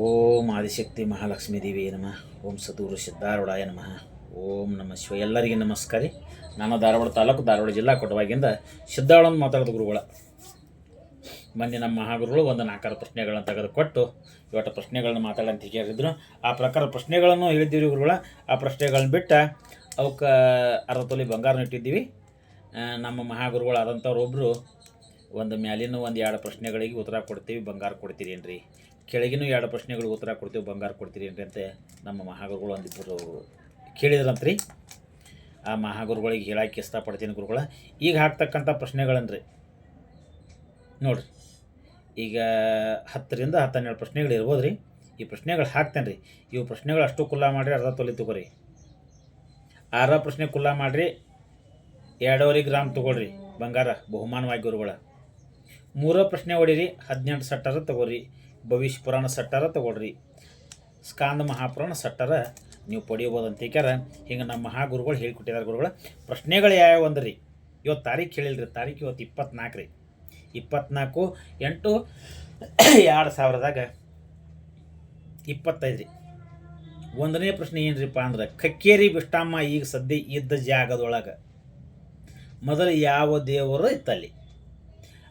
ಓಂ ಆದಿಶಕ್ತಿ ಮಹಾಲಕ್ಷ್ಮೀ ದೇವಿ ನಮಃ. ಓಂ ಸದೂರು ಸಿದ್ಧಾರೂಢಾಯ ನಮಃ. ಓಂ ನಮ ಶಿವ ಎಲ್ಲರಿಗೆ ನಮಸ್ಕಾರ. ನಾನು ಧಾರವಾಡ ತಾಲೂಕು ಧಾರವಾಡ ಜಿಲ್ಲಾ ಕೊಟ್ಟವಾಗಿಂದ ಸಿದ್ಧಾಳನ್ನು ಮಾತಾಡೋದು ಗುರುಗಳ. ಮೊನ್ನೆ ನಮ್ಮ ಮಹಾಗುರುಗಳು ಒಂದು ನಾಲ್ಕಾರು ಪ್ರಶ್ನೆಗಳನ್ನು ತೆಗೆದುಕೊಟ್ಟು ಇವತ್ತು ಪ್ರಶ್ನೆಗಳನ್ನು ಮಾತಾಡಂತ ಕೇಳಿದ್ರು. ಆ ಪ್ರಕಾರ ಪ್ರಶ್ನೆಗಳನ್ನು ಹೇಳಿದ್ದೀವಿ ಗುರುಗಳ. ಆ ಪ್ರಶ್ನೆಗಳನ್ನ ಬಿಟ್ಟು ಅವಕ್ಕೆ ಅರ್ಧ ತೊಲಿ ಬಂಗಾರನ ಇಟ್ಟಿದ್ದೀವಿ. ನಮ್ಮ ಮಹಾಗುರುಗಳಾದಂಥವ್ರು ಒಬ್ಬರು ಒಂದು ಮ್ಯಾಲಿನ ಒಂದು ಎರಡು ಪ್ರಶ್ನೆಗಳಿಗೆ ಉತ್ತರ ಕೊಡ್ತೀವಿ, ಬಂಗಾರ ಕೊಡ್ತೀರಿ ಏನ್ರಿ ಕೆಳಗಿನೂ ಎರಡು ಪ್ರಶ್ನೆಗಳಿಗೆ ಉತ್ತರ ಕೊಡ್ತೀವಿ, ಬಂಗಾರ ಕೊಡ್ತೀರಿ ಅಂತ ನಮ್ಮ ಮಹಾಗುರುಗಳು ಒಂದಿಬ್ಬರು ಕೇಳಿದ್ರಂತ್ರಿ? ಆ ಮಹಾಗುರುಗಳಿಗೆ ಹೇಳಕ್ಕೆ ಇಷ್ಟಪಡ್ತೀನಿ ಗುರುಗಳ. ಈಗ ಹಾಕ್ತಕ್ಕಂಥ ಪ್ರಶ್ನೆಗಳನ್ರಿ. ನೋಡ್ರಿ. ಈಗ ಹತ್ತರಿಂದ ಹತ್ತೆರಡು ಪ್ರಶ್ನೆಗಳು ಇರ್ಬೋದು ರೀ ಈ ಪ್ರಶ್ನೆಗಳು ಹಾಕ್ತೇನೆ ರೀ ಇವು ಪ್ರಶ್ನೆಗಳು ಅಷ್ಟು ಕುಲ್ಲ ಮಾಡಿರಿ ಅರ್ಧ ತೊಲಿ ತಗೋರಿ. ಆರ ಪ್ರಶ್ನೆ ಕುಲ್ಲ ಮಾಡಿರಿ. ಎರಡೂವರೆ ಗ್ರಾಮ್ ತೊಗೊಳ್ರಿ ಬಂಗಾರ, ಬಹುಮಾನವಾಗಿ ಗುರುಗಳ. ಮೂರೋ ಪ್ರಶ್ನೆ ಹೊಡೀರಿ, ಹದಿನೆಂಟು ಸಟ್ಟರ ತಗೋರಿ. ಭವಿಷ್ಯ ಪುರಾಣ ಸಟ್ಟಾರ ತಗೊಳ್ರಿ. ಸ್ಕಾಂದ ಮಹಾಪುರಾಣ ಸಟ್ಟಾರ ನೀವು ಪಡೆಯಬೋದು ಅಂತ ಹೇಳ್ಯಾರ ಹಿಂಗೆ ನಮ್ಮ ಮಹಾಗುರುಗಳು ಹೇಳಿಕೊಟ್ಟಿದ್ದಾರೆ ಗುರುಗಳ. ಪ್ರಶ್ನೆಗಳು ಯಾವ್ಯಾವ ಅಂದ್ರಿ ಇವತ್ತು ತಾರೀಕು ಹೇಳಿಲ್ರಿ ತಾರೀಕು ಇವತ್ತು ಇಪ್ಪತ್ನಾಲ್ಕು ರೀ. ಇಪ್ಪತ್ನಾಲ್ಕು ಎಂಟು ಎರಡು ಸಾವಿರದಾಗ ಇಪ್ಪತ್ತೈದು ರೀ. ಒಂದನೇ ಪ್ರಶ್ನೆ ಏನ್ರಿಪ್ಪ ಅಂದ್ರೆ, ಕಕ್ಕೇರಿ ಬಿಷ್ಟಮ್ಮ ಈಗ ಸದ್ಯ ಇದ್ದ ಜಾಗದೊಳಗೆ ಮೊದಲು ಯಾವ ದೇವರು ಇತ್ತಲ್ಲಿ?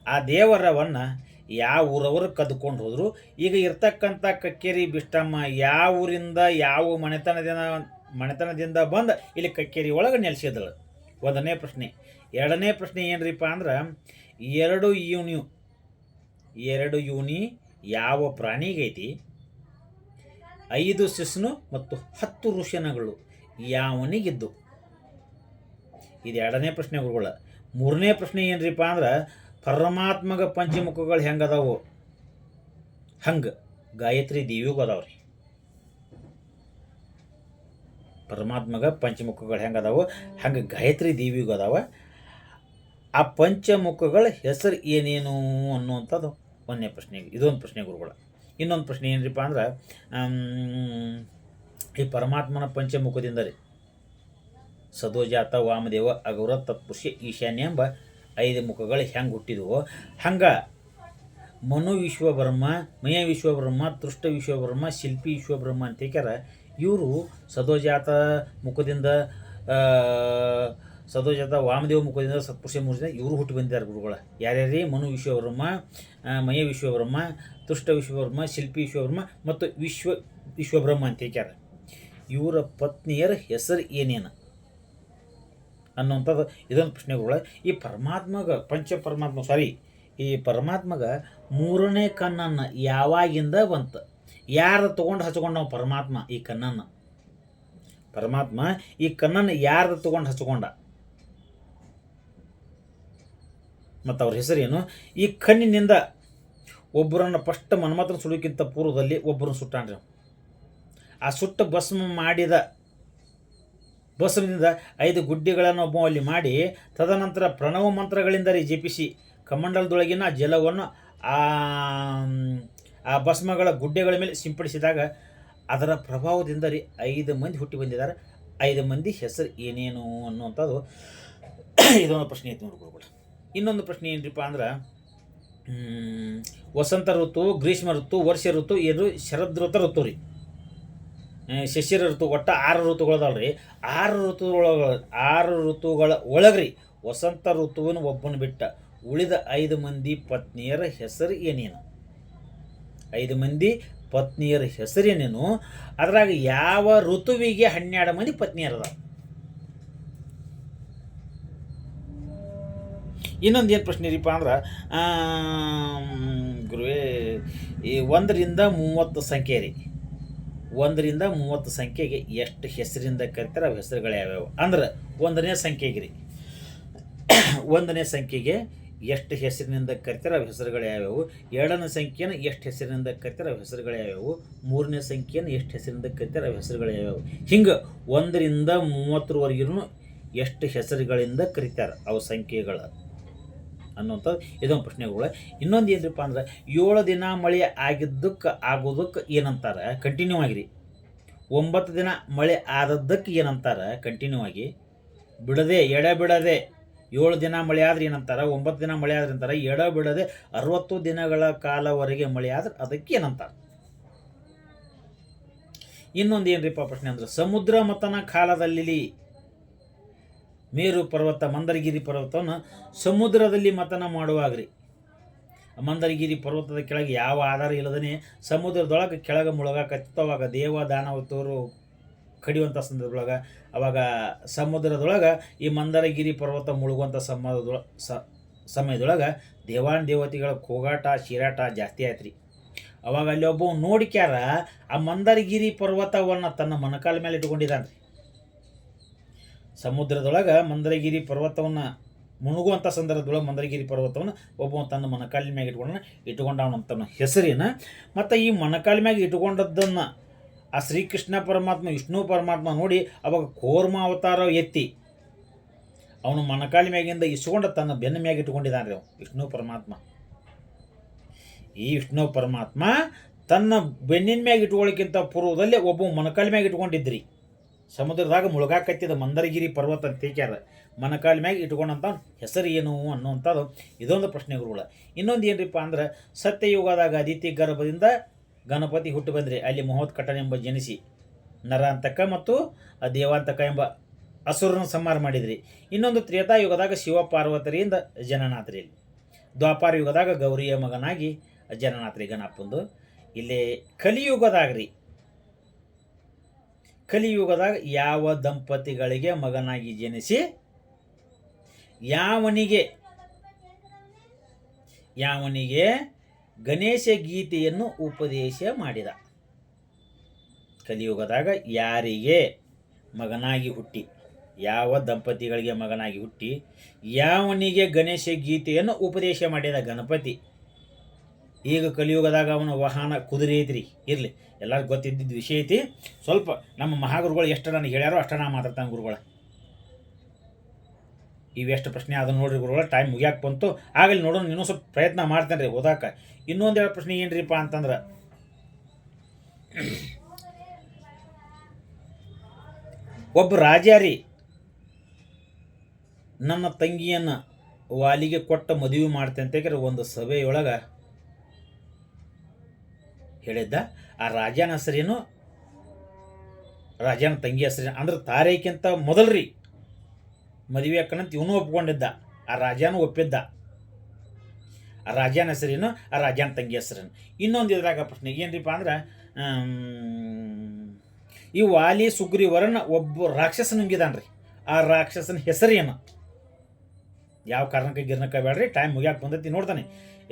ಆ ದೇವರವನ್ನು ಯಾವ ಊರವರು ಕದ್ಕೊಂಡು ಹೋದರು. ಈಗ ಇರ್ತಕ್ಕಂಥ ಕಕ್ಕೇರಿ ಬಿಷ್ಟಮ್ಮ ಯಾವ ಊರಿಂದ, ಯಾವ ಮನೆತನದಿಂದ ಮನೆತನದಿಂದ ಬಂದು ಇಲ್ಲಿ ಕಕ್ಕೇರಿ ಒಳಗೆ ನೆಲೆಸಿದಳು. ಒಂದನೇ ಪ್ರಶ್ನೆ. ಎರಡನೇ ಪ್ರಶ್ನೆ ಏನ್ರಿಪ್ಪ ಅಂದ್ರೆ, ಎರಡು ಯೂನಿಯು ಎರಡು ಯೂನಿ ಯಾವ ಪ್ರಾಣಿಗೈತಿ? ಐದು ಶಿಸ್ನು ಮತ್ತು ಹತ್ತು ಋಷನಗಳು ಯಾವನಿಗಿದ್ದು? ಇದು ಎರಡನೇ ಪ್ರಶ್ನೆ ಗುರುಗಳ. ಮೂರನೇ ಪ್ರಶ್ನೆ ಏನ್ರಿಪ್ಪ ಅಂದ್ರೆ ಪರಮಾತ್ಮಗ ಪಂಚಮುಖಗಳು ಹೆಂಗದಾವು? ಹಂಗೆ. ಗಾಯತ್ರಿ ದೇವಿಗೂ ಅದಾವ್ರಿ ಪರಮಾತ್ಮಗ ಪಂಚಮುಖಗಳು ಹೆಂಗದಾವು? ಹಂಗೆ ಗಾಯತ್ರಿ ದೇವಿಗೂ ಅದಾವ ಆ ಪಂಚಮುಖಗಳ ಹೆಸರು ಏನೇನು ಅನ್ನುವಂಥದ್ದು ಒಂದನೇ ಪ್ರಶ್ನೆ ಇದೊಂದು ಪ್ರಶ್ನೆ ಗುರುಗಳ. ಇನ್ನೊಂದು ಪ್ರಶ್ನೆ ಏನ್ರಿಪ್ಪ ಅಂದ್ರೆ ಈ ಪರಮಾತ್ಮನ ಪಂಚಮುಖದಿಂದ ರೀ ಸದೋಜಾತ ವಾಮದೇವ ಅಗೌರ ತತ್ಪುರುಷ ಈಶಾನ್ಯ ಎಂಬ ಐದು ಮುಖಗಳು ಹೆಂಗೆ ಹುಟ್ಟಿದವು. ಹಂಗೆ ಮನು ವಿಶ್ವಬ್ರಹ್ಮ ಮಯ ವಿಶ್ವಬ್ರಹ್ಮ ತೃಷ್ಟ ವಿಶ್ವಬ್ರಹ್ಮ ಶಿಲ್ಪಿ ವಿಶ್ವಬ್ರಹ್ಮ ಅಂತ ಹೇಳ್ಯಾರ ಇವರು ಸದೋಜಾತ ಮುಖದಿಂದ ಸದೋಜಾತ ವಾಮದೇವ ಮುಖದಿಂದ, ಸತ್ಪುರುಷ ಮುಖದಿಂದ ಇವರು ಹುಟ್ಟಿ ಬಂದಿದ್ದಾರೆ ಗುರುಗಳ. ಯಾರ್ಯಾರೀ? ಮನು ವಿಶ್ವಬ್ರಹ್ಮ ಮಯ ವಿಶ್ವಬ್ರಹ್ಮ ತುಷ್ಟ ವಿಶ್ವಬ್ರಹ್ಮ ಶಿಲ್ಪಿ ವಿಶ್ವಬ್ರಹ್ಮ ಮತ್ತು ವಿಶ್ವ ವಿಶ್ವಬ್ರಹ್ಮ ಅಂತ ಹೇಳ್ಯಾರ ಇವರ ಪತ್ನಿಯರ ಹೆಸರು ಏನೇನು? ಅನ್ನುವಂಥದ್ದು. ಇದೊಂದು ಪ್ರಶ್ನೆಗಳು. ಈ ಪರಮಾತ್ಮಗ ಪಂಚ ಪರಮಾತ್ಮ ಸಾರಿ ಈ ಪರಮಾತ್ಮಗ ಮೂರನೇ ಕಣ್ಣನ್ನು ಯಾವಾಗಿಂದ ಬಂತು? ಯಾರು ತೊಗೊಂಡು ಹಚ್ಕೊಂಡು ಪರಮಾತ್ಮ? ಈ ಕಣ್ಣನ್ನು. ಪರಮಾತ್ಮ ಈ ಕಣ್ಣನ್ನು ಯಾರ್ದು ತೊಗೊಂಡು ಹಚ್ಕೊಂಡ? ಮತ್ತು ಅವ್ರ ಹೆಸರೇನು? ಈ ಕಣ್ಣಿನಿಂದ ಒಬ್ಬರನ್ನು ಫಸ್ಟ್ ಮನ್ಮಥನ ಸುಡೋಕ್ಕಿಂತ ಪೂರ್ವದಲ್ಲಿ ಒಬ್ಬರನ್ನು ಸುಟ್ಟಾಣ್ರಿ ಆ ಸುಟ್ಟ ಭಸ್ಮ ಮಾಡಿದ ಭಸ್ಮದಿಂದ ಐದು ಗುಡ್ಡೆಗಳನ್ನು ಅಲ್ಲಿ ಮಾಡಿ, ತದನಂತರ ಪ್ರಣವ ಮಂತ್ರಗಳಿಂದ ರೀ ಜಪಿಸಿ, ಕಮಂಡಲದೊಳಗಿನ ಜಲವನ್ನು ಆ ಆ ಭಸ್ಮಗಳ ಗುಡ್ಡೆಗಳ ಮೇಲೆ ಸಿಂಪಡಿಸಿದಾಗ ಅದರ ಪ್ರಭಾವದಿಂದ ರೀ ಐದು ಮಂದಿ ಹುಟ್ಟಿ ಬಂದಿದ್ದಾರೆ. ಐದು ಮಂದಿ ಹೆಸರು ಏನೇನು ಅನ್ನುವಂಥದ್ದು ಇದೊಂದು ಪ್ರಶ್ನೆ ಐತಿ ನೋಡಿ ಗುರುಗಳು. ಇನ್ನೊಂದು ಪ್ರಶ್ನೆ ಏನ್ರಿಪ್ಪ ಅಂದ್ರೆ ವಸಂತ ಋತು, ಗ್ರೀಷ್ಮ ಋತು, ವರ್ಷ ಋತು ಏನು ಶರದ್ ಋತು ರೀ. ಶಿಶಿರ ಋತು ಒಟ್ಟು ಆರು ಋತುಗಳದಾವ್ರಿ. ಆರು ಋತುಗಳೊಳಗ, ಆರು ಋತುಗಳ ಒಳಗ್ರಿ ವಸಂತ ಋತುವಿನ ಒಬ್ಬನ ಬಿಟ್ಟ ಉಳಿದ ಐದು ಮಂದಿ ಪತ್ನಿಯರ ಹೆಸರು ಏನೇನು? ಐದು ಮಂದಿ ಪತ್ನಿಯರ ಹೆಸರೇನೇನು ಅದ್ರಾಗ ಯಾವ ಋತುವಿಗೆ ಹನ್ನೆರಡು ಮಂದಿ ಪತ್ನಿಯರದ ಇನ್ನೊಂದು ಏನು ಪ್ರಶ್ನೆ ಇರಿಪ್ಪ ಅಂದ್ರೆ ಗುರುವೇ, ಈ ಒಂದರಿಂದ ಮೂವತ್ತು ಸಂಖ್ಯೆ ರೀ. ಒಂದರಿಂದ ಮೂವತ್ತು ಸಂಖ್ಯೆಗೆ ಎಷ್ಟು ಹೆಸರಿಂದ ಕರಿತಾರೆ ಅವು ಹೆಸರುಗಳು ಯಾವ್ಯಾವು ಅಂದ್ರೆ ಒಂದನೇ ಸಂಖ್ಯೆಗೆ ರೀ ಒಂದನೇ ಸಂಖ್ಯೆಗೆ ಎಷ್ಟು ಹೆಸರಿನಿಂದ ಕರಿತಾರೆ ಅವು ಹೆಸರುಗಳು ಯಾವ್ಯಾವು ಎರಡನೇ ಸಂಖ್ಯೆನ ಎಷ್ಟು ಹೆಸರಿನಿಂದ ಕರಿತಾರೆ ಅವು ಹೆಸರುಗಳು ಯಾವ್ಯಾವು ಮೂರನೇ ಸಂಖ್ಯೆನ ಎಷ್ಟು ಹೆಸರಿಂದ ಕರಿತಾರೆ ಅವು ಹೆಸರುಗಳು ಯಾವ್ಯಾವು ಹಿಂಗೆ ಒಂದರಿಂದ ಮೂವತ್ತರವರೆಗೂ ಎಷ್ಟು ಹೆಸರುಗಳಿಂದ ಕರಿತಾರೆ ಅವು ಸಂಖ್ಯೆಗಳು. ಅನ್ನುವಂಥದ್ದು ಇದೊಂದು ಪ್ರಶ್ನೆಗಳು. ಇನ್ನೊಂದು ಏನ್ರಿಪ್ಪ ಅಂದ್ರೆ, ಏಳು ದಿನ ಮಳೆ ಆಗಿದ್ದಕ್ಕೆ ಆಗೋದಕ್ಕೆ ಏನಂತಾರೆ? ಕಂಟಿನ್ಯೂ ಆಗಿರಿ. ಒಂಬತ್ತು ದಿನ ಮಳೆ ಆದದ್ದಕ್ಕೆ ಏನಂತಾರೆ? ಕಂಟಿನ್ಯೂ ಆಗಿ. ಬಿಡದೆ, ಎಡ ಬಿಡದೆ. ಏಳು ದಿನ ಮಳೆ ಆದ್ರೆ ಏನಂತಾರೆ? ಒಂಬತ್ತು ದಿನ ಮಳೆ ಆದ್ರೆ ಅಂತಾರೆ. ಎಡ ಬಿಡದೆ, ಅರವತ್ತು ದಿನಗಳ ಕಾಲವರೆಗೆ ಮಳೆ ಆದ್ರೆ ಅದಕ್ಕೆ ಏನಂತಾರೆ? ಇನ್ನೊಂದು ಏನ್ರಿಪ್ಪ ಪ್ರಶ್ನೆ ಅಂದ್ರೆ, ಸಮುದ್ರ ಮತನ ಕಾಲದಲ್ಲಿ ಮೇರು ಪರ್ವತ, ಮಂದರಗಿರಿ ಪರ್ವತವನ್ನು ಸಮುದ್ರದಲ್ಲಿ ಮತನ ಮಾಡುವಾಗ್ರಿ. ಮಂದರಗಿರಿ ಪರ್ವತದ ಕೆಳಗೆ ಯಾವ ಆಧಾರ ಇಲ್ಲದೇ ಸಮುದ್ರದೊಳಗೆ ಕೆಳಗೆ ಮುಳುಗಾಕತ್ತಿತ್ತು ಅವಾಗ ದೇವ ದಾನವತರು ಕಡಿಯುವಂಥ ಸಂದರ್ಭದೊಳಗೆ, ಅವಾಗ ಸಮುದ್ರದೊಳಗೆ ಈ ಮಂದರಗಿರಿ ಪರ್ವತ ಮುಳುಗುವಂಥ ಸಮಯದೊಳ ಸ, ಸಮಯದೊಳಗೆ ದೇವಾನ್ ದೇವತೆಗಳ ಕೂಗಾಟ, ಶಿರಾಟ ಜಾಸ್ತಿ ಆಯ್ತು ರೀ ಅವಾಗ ಅಲ್ಲಿ ಒಬ್ಬ ನೋಡಿಕ್ಯಾರ, ಆ ಮಂದರಗಿರಿ ಪರ್ವತವನ್ನು ತನ್ನ ಮೊಣಕಾಲ ಮೇಲೆ ಇಟ್ಕೊಂಡಿದ್ದಾನೆ ಸಮುದ್ರದೊಳಗೆ ಮಂದರಗಿರಿ ಪರ್ವತವನ್ನು ಮುಳುಗುವಂಥ ಸಂದರ್ಭದೊಳಗೆ ಮಂದರಗಿರಿ ಪರ್ವತವನ್ನು ಒಬ್ಬ ತನ್ನ ಮೊಣಕಾಲಿನ ಮ್ಯಾಗ ಇಟ್ಕೊಂಡ ಇಟ್ಕೊಂಡವನಂತನ ಹೆಸರಿನ. ಮತ್ತು ಈ ಮೊಣಕಾಲಿ ಮ್ಯಾಗ ಇಟ್ಕೊಂಡದ್ದನ್ನು ಆ ಶ್ರೀಕೃಷ್ಣ ಪರಮಾತ್ಮ, ವಿಷ್ಣು ಪರಮಾತ್ಮ ನೋಡಿ ಅವಾಗ ಕೋರ್ಮ ಅವತಾರ ಎತ್ತಿ ಅವನು ಮೊಣಕಾಲಿ ಮ್ಯಾಗಿಂದ ಇಸ್ಕೊಂಡು ತನ್ನ ಬೆನ್ನ ಮ್ಯಾಗ ಇಟ್ಕೊಂಡಿದ್ದಾನೆ ರೀ ವಿಷ್ಣು ಪರಮಾತ್ಮ. ಈ ವಿಷ್ಣು ಪರಮಾತ್ಮ ತನ್ನ ಬೆನ್ನಿನ ಮ್ಯಾಗ ಇಟ್ಕೊಳ್ಳೋಕ್ಕಿಂತ ಪೂರ್ವದಲ್ಲಿ ಒಬ್ಬ ಮೊಣಕಾಲಿ ಮ್ಯಾಗ ಇಟ್ಕೊಂಡಿದ್ರಿ ಸಮುದ್ರದಾಗ ಮುಳುಗಾಕತ್ತಿದ ಮಂದರಗಿರಿ ಪರ್ವತ ಅಂತ ತೇಕ್ಯಾರ ಮನಕಾಲ ಮ್ಯಾಗ ಇಟ್ಕೊಂಡಂತ ಹೆಸರು ಏನು ಅನ್ನುವಂಥದ್ದು ಇದೊಂದು ಪ್ರಶ್ನೆ ಗುರುಗಳ. ಇನ್ನೊಂದು ಏನ್ರಿಪ್ಪ ಅಂದ್ರೆ ಸತ್ಯಯುಗದಾಗ ಅದಿತಿ ಗರ್ಭದಿಂದ ಗಣಪತಿ ಹುಟ್ಟು ಬಂದ್ರಿ ಅಲ್ಲಿ ಮೊಹತ್ ಕಟನ್ ಎಂಬ ಜನಿಸಿ ನರಾಂತಕ ಮತ್ತು ದೇವಾಂತಕ ಎಂಬ ಅಸುರನ ಸಂಹಾರ ಮಾಡಿದ್ರಿ. ಇನ್ನೊಂದು ತ್ರೇತಾಯುಗದಾಗ ಶಿವ ಪಾರ್ವತರಿಯಿಂದ ಜನನಾತ್ರಿ ಇಲ್ಲಿ. ದ್ವಾಪಾರ ಯುಗದಾಗ ಗೌರಿಯ ಮಗನಾಗಿ ಜನನಾದ್ರಿ ಗಣಪಂದು. ಇಲ್ಲಿ ಕಲಿಯುಗದಾಗ ರೀ ಕಲಿಯುಗದಾಗ ಯಾವ ದಂಪತಿಗಳಿಗೆ ಮಗನಾಗಿ ಜನಿಸಿ ಯಾವನಿಗೆ ಯಾವನಿಗೆ ಗಣೇಶ ಗೀತೆಯನ್ನು ಉಪದೇಶ ಮಾಡಿದ. ಕಲಿಯುಗದಾಗ ಯಾರಿಗೆ ಮಗನಾಗಿ ಹುಟ್ಟಿ, ಯಾವ ದಂಪತಿಗಳಿಗೆ ಮಗನಾಗಿ ಹುಟ್ಟಿ, ಯಾವನಿಗೆ ಗಣೇಶ ಗೀತೆಯನ್ನು ಉಪದೇಶ ಮಾಡಿದ ಗಣಪತಿ. ಈಗ ಕಲಿಯುಗದಾಗ ಅವನ ವಾಹನ ಕುದುರೆ ಐತ್ರಿ, ಇರಲಿ. ಎಲ್ಲರಿಗೂ ಗೊತ್ತಿದ್ದಿದ್ದ ವಿಷಯ ಐತಿ. ಸ್ವಲ್ಪ ನಮ್ಮ ಮಹಾಗುರುಗಳು ಎಷ್ಟು ನನಗೆ ಹೇಳ್ಯಾರೋ ಅಷ್ಟ ನಾ ಮಾತಾಡ್ತಾನೆ ಗುರುಗಳ. ಇವೆಷ್ಟು ಪ್ರಶ್ನೆ ಅದನ್ನು ನೋಡ್ರಿ ಗುರುಗಳ ಟೈಮ್ ಮುಗಿಯಾಕೆ ಬಂತು. ಆಗಲಿ ನೋಡೋಣ ಇನ್ನೂ ಸ್ವಲ್ಪ ಪ್ರಯತ್ನ ಮಾಡ್ತೇನೆ ರೀ ಓದಾಕ ಇನ್ನೊಂದೆರಡು ಪ್ರಶ್ನೆ ಏನ್ರಿಪ್ಪ ಅಂತಂದ್ರೆ. ಒಬ್ಬ ರಾಜ ರೀ ನನ್ನ ತಂಗಿಯನ್ನು ವಾಲಿಗೆ ಕೊಟ್ಟ ಮದುವೆ ಮಾಡ್ತೇನೆ ಅಂತ ಒಂದು ಸಭೆಯೊಳಗೆ ಹೇಳಿದ್ದ ಆ ರಾಜನ ಹೆಸರೇನು ರಾಜನ ತಂಗಿ ಹೆಸರೇನು ಅಂದ್ರೆ ಮೊದಲು ಮೊದಲ್ರಿ ಮದುವೆ ಅಕ್ಕನಂತ ಇವನು ಒಪ್ಕೊಂಡಿದ್ದ. ಆ ರಾಜನು ಒಪ್ಪಿದ್ದ. ಆ ರಾಜನ ಹೆಸರೇನು ಆ ರಾಜನ ತಂಗಿ ಹೆಸರೇನು ಇನ್ನೊಂದು ಇದ್ರಾಗ ಪ್ರಶ್ನೆ, ಏನ್ರಿಪ್ಪ ಅಂದ್ರೆ ಈ ವಾಲಿ ಸುಗ್ರೀವರನ್ನ ಒಬ್ಬ ರಾಕ್ಷಸ ನುಂಗಿದಾನ್ರಿ ಆ ರಾಕ್ಷಸನ ಹೆಸರೇನು ಯಾವ ಕಾರಣಕ್ಕೆ ಗಿರ್ನಕ ಬೇಡ್ರಿ ಟೈಮ್ ಮುಗಿಯಾಕೆ ಬಂದೈತಿ ನೋಡ್ತಾನೆ.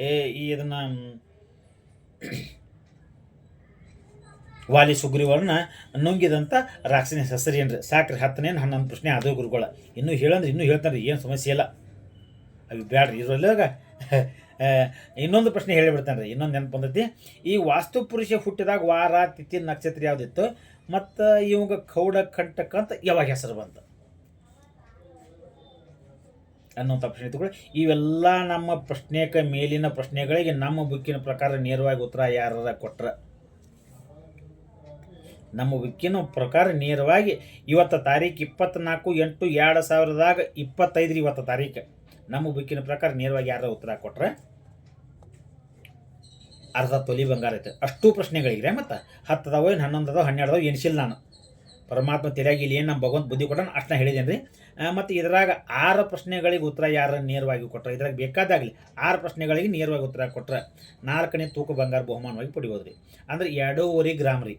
ಏ, ಈ ಇದನ್ನ ವಾಲಿ ಸುಗ್ರೀವರನ್ನ ನುಂಗಿದಂಥ ರಾಕ್ಷಸನ ಏನ್ರಿ ಸಾಕ್ರಿ ಹತ್ತನೇನು, ಹನ್ನೊಂದು ಪ್ರಶ್ನೆ ಅದು ಗುರುಗಳ. ಇನ್ನೂ ಹೇಳಂದ್ರೆ, ಇನ್ನೂ ಹೇಳ್ತಾರೆ ರೀ ಏನು ಸಮಸ್ಯೆ ಇಲ್ಲ. ಅವು ಬೇಡ್ರಿ ಇರೋಲ್ಲಾಗ ಇನ್ನೊಂದು ಪ್ರಶ್ನೆ ಹೇಳಿಬಿಡ್ತಾನೆ ರೀ ಇನ್ನೊಂದು ನೆನಪು ಬಂದೈತಿ. ಈ ವಾಸ್ತು ಪುರುಷ ಹುಟ್ಟಿದಾಗ ವಾರ, ತಿಥಿ, ನಕ್ಷತ್ರ ಯಾವುದಿತ್ತು? ಮತ್ತು ಇವಾಗ ಕೌಡ ಕಂಟಕ ಅಂತ ಯಾವಾಗ ಹೆಸರು ಬಂತು? ಅನ್ನುವಂಥ ಪ್ರಶ್ನೆ ಇವೆಲ್ಲ ನಮ್ಮ ಪ್ರಶ್ನೆಕ ಮೇಲಿನ ಪ್ರಶ್ನೆಗಳಿಗೆ ನಮ್ಮ ಬುಕ್ಕಿನ ಪ್ರಕಾರ ನೇರವಾಗಿ ಉತ್ತರ ಯಾರ ಕೊಟ್ರ? ನಮ್ಮ ಬುಕ್ಕಿನ ಪ್ರಕಾರ ನೇರವಾಗಿ ಇವತ್ತು ತಾರೀಕು ಇಪ್ಪತ್ತ್ನಾಲ್ಕು ಎಂಟು ಎರಡು ಸಾವಿರದಾಗ ಇಪ್ಪತ್ತೈದು ರೀ ಇವತ್ತು ತಾರೀಕು ನಮ್ಮ ಬುಕ್ಕಿನ ಪ್ರಕಾರ ನೇರವಾಗಿ ಯಾರ ಉತ್ತರ ಕೊಟ್ರೆ? ಅರ್ಧ ತೊಲಿ ಬಂಗಾರ ಐತೆ. ಅಷ್ಟು ಪ್ರಶ್ನೆಗಳಿಗ್ರೆ ಮತ್ತು. ಹತ್ತದವ ಏನು ಹನ್ನೊಂದು ಅದಾವ ಹನ್ನೆರಡು ಅದಾವ ಎಣಿಸಿಲ್ಲ ನಾನು. ಪರಮಾತ್ಮ ತೆರೆಯಾಗಿ ಇಲ್ಲಿ ಏನು ನಮ್ಮ ಭಗವಂತ ಬುದ್ಧಿ ಕೊಟ್ಟನು ಅಷ್ಟನ್ನ ಹೇಳಿದ್ದೇನೆ ರೀ ಮತ್ತು ಇದರಾಗ ಆರು ಪ್ರಶ್ನೆಗಳಿಗೆ ಉತ್ತರ ಯಾರು ನೇರವಾಗಿ ಕೊಟ್ಟರೆ ಇದ್ರಾಗ ಬೇಕಾದಾಗಲಿ ಆರು ಪ್ರಶ್ನೆಗಳಿಗೆ ನೇರವಾಗಿ ಉತ್ತರ ಕೊಟ್ಟರೆ ನಾಲ್ಕನೇ ತೂಕ ಬಂಗಾರ ಬಹುಮಾನವಾಗಿ ಪಡಿಬೋದು ರೀ ಅಂದ್ರೆ ಎರಡೂವರೆ ಗ್ರಾಮ್ ರೀ.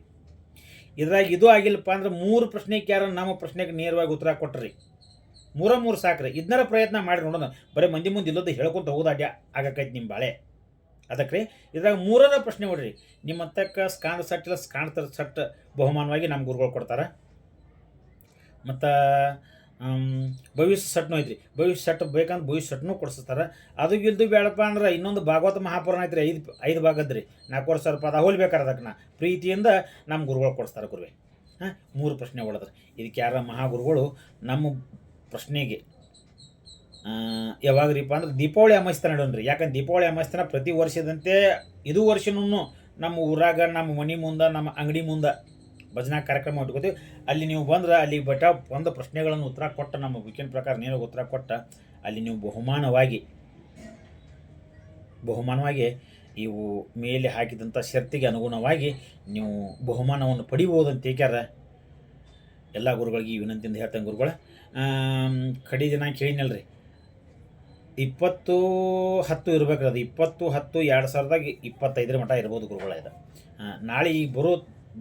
ಇದ್ರಾಗ ಇದು ಆಗಿಲ್ಲಪ್ಪ ಅಂದ್ರೆ ಮೂರು ಪ್ರಶ್ನೆಗೆ ಯಾರು ನಮ್ಮ ಪ್ರಶ್ನೆಗೆ ನೇರವಾಗಿ ಉತ್ತರ ಕೊಟ್ರಿ. ಮೂರ ಮೂರು ಸಾಕ್ರಿ. ಇದನ್ನರ ಪ್ರಯತ್ನ ಮಾಡಿ ನೋಡೋಣ. ಬರೀ ಮಂದಿ ಮುಂದೆ ಇಲ್ಲದ ಹೇಳ್ಕೊಂತ ಹೋಗೋದು ಅಡ್ಯ ಆಗಕ್ಕೈತಿ ನಿಮ್ಮ ಬಾಳೆ. ಅದಕ್ಕೆ ರೀ ಇದ್ರಾಗ ಮೂರರ ಪ್ರಶ್ನೆ ನೋಡ್ರಿ. ನಿಮ್ಮ ಹತ್ತಕ್ಕೆ ಸ್ಕಾಂಡ್ ಸಟ್ ಇಲ್ಲ ಸ್ಕಾಂಡ್ ಸಟ್ ಬಹುಮಾನವಾಗಿ ನಮ್ಮ ಗುರುಗಳು ಕೊಡ್ತಾರೆ. ಮತ್ತು ಭವಿಷ್ಯ ಸಟ್ನು ಐತ್ರಿ. ಭವಿಷ್ಯ ಸಟ್ ಬೇಕಂದ್ರೆ ಭವಿಷ್ಯ ಸಟ್ನು ಕೊಡಿಸ್ತಾರೆ ಅದು ಇಲ್ದು ಬೇಡಪ್ಪ ಅಂದ್ರೆ ಇನ್ನೊಂದು ಭಾಗವತ ಮಹಾಪುರಾಣ ಐತ್ರಿ. ಐದು ಐದು ಭಾಗದ್ರಿ ನಾಲ್ಕುವರೆ ಸಾವಿರ ರೂಪಾಯಿ ಅದ. ಬೇಕಾರೆ ಅದಕ್ಕೆ ನಾ. ಪ್ರೀತಿಯಿಂದ ನಮ್ಮ ಗುರುಗಳು ಕೊಡಿಸ್ತಾರೆ ಗುರುವೆ. ಹಾಂ, ಮೂರು ಪ್ರಶ್ನೆ ಹೊಡೆದ್ರೆ. ಇದಕ್ಕೆ ಯಾರ ಮಹಾಗುರುಗಳು? ನಮ್ಮ ಪ್ರಶ್ನೆಗೆ ಯಾವಾಗ ಯಾವಾಗ್ರಿಪ್ಪ ಅಂದ್ರೆ ದೀಪಾವಳಿ ಅಮಾಸ್ಯೆ ಇಡೋಣ್ರಿ ಯಾಕಂದ್ರೆ ದೀಪಾವಳಿ ಅಮಾಸ್ಯನ ಪ್ರತಿ ವರ್ಷದಂತೆ ಇದು ವರ್ಷನೂ ನಮ್ಮ ಊರಾಗ, ನಮ್ಮ ಮನೆ ಮುಂದೆ, ನಮ್ಮ ಅಂಗಡಿ ಮುಂದೆ ಭಜನಾ ಕಾರ್ಯಕ್ರಮ ಇಟ್ಕೋತೀವಿ ಅಲ್ಲಿ ನೀವು ಬಂದ್ರೆ ಅಲ್ಲಿ ಬಟ ಒಂದು ಪ್ರಶ್ನೆಗಳನ್ನು ಉತ್ತರ ಕೊಟ್ಟ ನಮ್ಮ ವೀಕೆಂಡ್ ಪ್ರಕಾರ ನೇರವಾಗಿ ಉತ್ತರ ಕೊಟ್ಟ, ಅಲ್ಲಿ ನೀವು ಬಹುಮಾನವಾಗಿ ಬಹುಮಾನವಾಗಿ ಇವು ಮೇಲೆ ಹಾಕಿದಂಥ ಶರ್ತಿಗೆ ಅನುಗುಣವಾಗಿ ನೀವು ಬಹುಮಾನವನ್ನು ಪಡಿಬೋದು ಅಂತ ಏಕ್ಯಾರ ಎಲ್ಲ ಗುರುಗಳಿಗೆ ಈ ವಿನಂತಿಯಿಂದ ಹೇಳ್ತೇನೆ ಗುರುಗಳ. ಕಡಿ ದಿನ ಕೇಳಿನಲ್ರಿ ಇಪ್ಪತ್ತು ಹತ್ತು ಇರ್ಬೇಕ್ರಿ ಅದು. ಇಪ್ಪತ್ತು ಹತ್ತು ಎರಡು ಸಾವಿರದಾಗ ಇಪ್ಪತ್ತೈದರ ಮಠ ಇರ್ಬೋದು ಗುರುಗಳ ಇದು. ನಾಳೆ ಈಗ ಬರೋ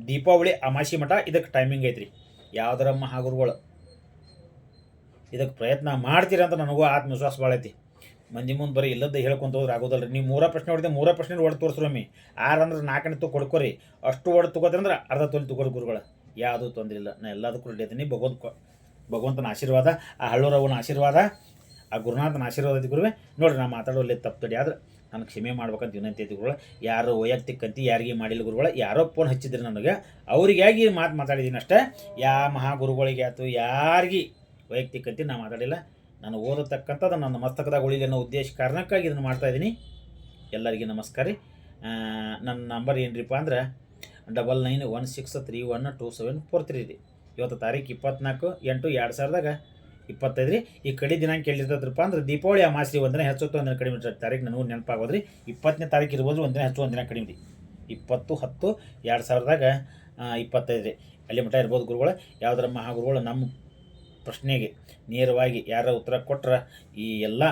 ದೀಪಾವಳಿ ಅಮಾಸಿ ಮಠ ಇದಕ್ಕೆ ಟೈಮಿಂಗ್ ಐತ್ರಿ. ಯಾವ್ದಾರ ಮಹಾಗುರುಗಳು ಇದಕ್ಕೆ ಪ್ರಯತ್ನ ಮಾಡ್ತೀರ ಅಂತ ನನಗೂ ಆತ್ಮವಿಶ್ವಾಸ ಭಾಳ ಐತಿ. ಮಂದಿ ಮುಂದೆ ಬರೀ ಇಲ್ಲದ ಹೇಳ್ಕೊಂತ ಹೋದ್ರೆ ಆಗೋದಲ್ಲ ರೀ ನೀವು ಮೂರ ಪ್ರಶ್ನೆ ಹೊಡೆದ ಮೂರ ಪ್ರಶ್ನೆ ಹೊಡೆದು ತೋರಿಸ್ರಮ್ಮಿ ಆರು ಅಂದ್ರೆ ನಾಲ್ಕನೇ ತು ಕೊಡ್ಕೊರಿ. ಅಷ್ಟು ತಗೋತೀರಿ ಅಂದ್ರೆ ಅರ್ಧ ತೊಲಿ ತಗೋರಿ ಗುರುಗಳು. ಯಾವುದು ತೊಂದರೆ ಇಲ್ಲ. ನಾನು ಎಲ್ಲದಕ್ಕೂ ರೆಡಿ ಇದ್ದೀನಿ ಭಗವಂತ ಭಗವಂತನ ಆಶೀರ್ವಾದ, ಆ ಹಳ್ಳೂರವನ ಆಶೀರ್ವಾದ, ಆ ಗುರುನಾಥನ ಆಶೀರ್ವಾದ ಗುರುವೆ. ನೋಡ್ರಿ ನಾ ಮಾತಾಡೋಲ್ಲಿ ತಪ್ಪು ತಡಿ ಆದ್ರೆ. ನಾನು ಕ್ಷಮೆ ಮಾಡ್ಬೇಕಂತ ವಿನಂತಿ ಗುರುಗಳ. ಯಾರು ವೈಯಕ್ತಿಕ ಕಂತಿ ಯಾರಿಗೆ ಮಾಡಿಲ್ಲ ಗುರುಗಳು, ಯಾರೋ ಫೋನ್ ಹಚ್ಚಿದ್ರು ನನಗೆ, ಅವ್ರಿಗಾಗಿ ಮಾತು ಮಾತಾಡಿದ್ದೀನಿ ಅಷ್ಟೇ. ಯಾ ಗುರುಗಳಿಗೆ ಆಯ್ತು, ಯಾರಿಗೆ ವೈಯಕ್ತಿಕ ಕಂತಿ ನಾನು ಮಾತಾಡಿಲ್ಲ. ನಾನು ಓದತಕ್ಕಂಥದ್ದು ನನ್ನ ಮಸ್ತಕದಾಗ ಉಳಿಲಿ ಅನ್ನೋ ಉದ್ದೇಶ ಕಾರಣಕ್ಕಾಗಿ ಇದನ್ನು ಮಾಡ್ತಾಯಿದ್ದೀನಿ ಎಲ್ಲರಿಗೆ ನಮಸ್ಕಾರ ರೀ. ನನ್ನ ನಂಬರ್ ಏನ್ರಿಪ್ಪ ಅಂದ್ರೆ double nine one six three one two seven four three ಇವತ್ತು ತಾರೀಕು ಇಪ್ಪತ್ನಾಲ್ಕು ಎಂಟು ಎರಡು ಸಾವಿರದಾಗ ಇಪ್ಪತ್ತೈದು ರೀ ಈ ಕಡೆ ದಿನಾಂಕ ಎಲ್ಲಿರ್ತದ್ರಪ್ಪ ಅಂದ್ರೆ ದೀಪಾವಳಿ ಅಮಾಸಿ ಒಂದಿನ ಹೆಚ್ಚು ಒಂದಿನ ಕಡಿಮೆ ಇರ್ತದೆ ತಾರೀಕು ನನಗೂ ನೆನಪಾಗೋದ್ರಿ. ಇಪ್ಪತ್ತನೇ ತಾರೀಕು ಇರ್ಬೋದು, ಒಂದಿನ ಹೆಚ್ಚು ಒಂದಿನ ಕಡಿಮೆ ರೀ ಇಪ್ಪತ್ತು, ಹತ್ತು, ಎರಡು ಸಾವಿರದಾಗ ಇಪ್ಪತ್ತೈದು ರೀ ಅಲ್ಲಿ ಮಠ ಇರ್ಬೋದು ಗುರುಗಳು. ಯಾವುದರ ಮಹಾಗುರುಗಳು ನಮ್ಮ ಪ್ರಶ್ನೆಗೆ ನೇರವಾಗಿ ಯಾರ ಉತ್ತರ ಕೊಟ್ರೆ ಈ ಎಲ್ಲ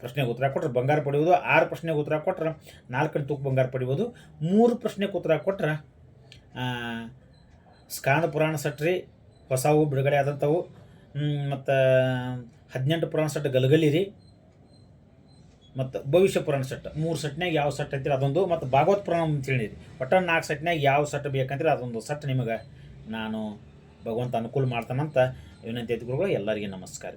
ಪ್ರಶ್ನೆಗೆ ಉತ್ತರ ಕೊಟ್ರೆ ಬಂಗಾರ ಪಡೆಯೋದು ಆರು ಪ್ರಶ್ನೆಗೆ ಉತ್ತರ ಕೊಟ್ರೆ ನಾಲ್ಕನೇ ತೂಕು ಬಂಗಾರ ಪಡಿಬೋದು, ಮೂರು ಪ್ರಶ್ನೆಗೆ ಉತ್ತರ ಕೊಟ್ಟರೆ ಸ್ಕಾಂದ ಪುರಾಣ ಸಟ್ರಿ ಹೊಸವು, ಬಿಡುಗಡೆ ಆದಂಥವು. ಮತ್ತು ಹದಿನೆಂಟು ಪುರಾಣ ಸೆಟ್ ಗಲಗಲಿ ರೀ. ಮತ್ತು ಭವಿಷ್ಯ ಪುರಾಣ ಸೆಟ್. ಮೂರು ಸೆಟ್ನಾಗ ಯಾವ ಸೆಟ್ ಅಂತೀರಿ ಅದೊಂದು, ಮತ್ತು ಭಾಗವತ್ ಪುರಾಣ ಅಂತ ಹೇಳಿರಿ. ಒಟ್ಟು ನಾಲ್ಕು ಸೆಟ್ನಾಗ ಯಾವ ಸೆಟ್ ಬೇಕಂತೀರಿ ಅದೊಂದು ಸೆಟ್ ನಿಮಗೆ ನಾನು ಭಗವಂತ ಅನುಕೂಲ ಮಾಡ್ತಾನಂತ ವಿನಂತಿ ಗುರುಗಳು, ಎಲ್ಲರಿಗೆ ನಮಸ್ಕಾರ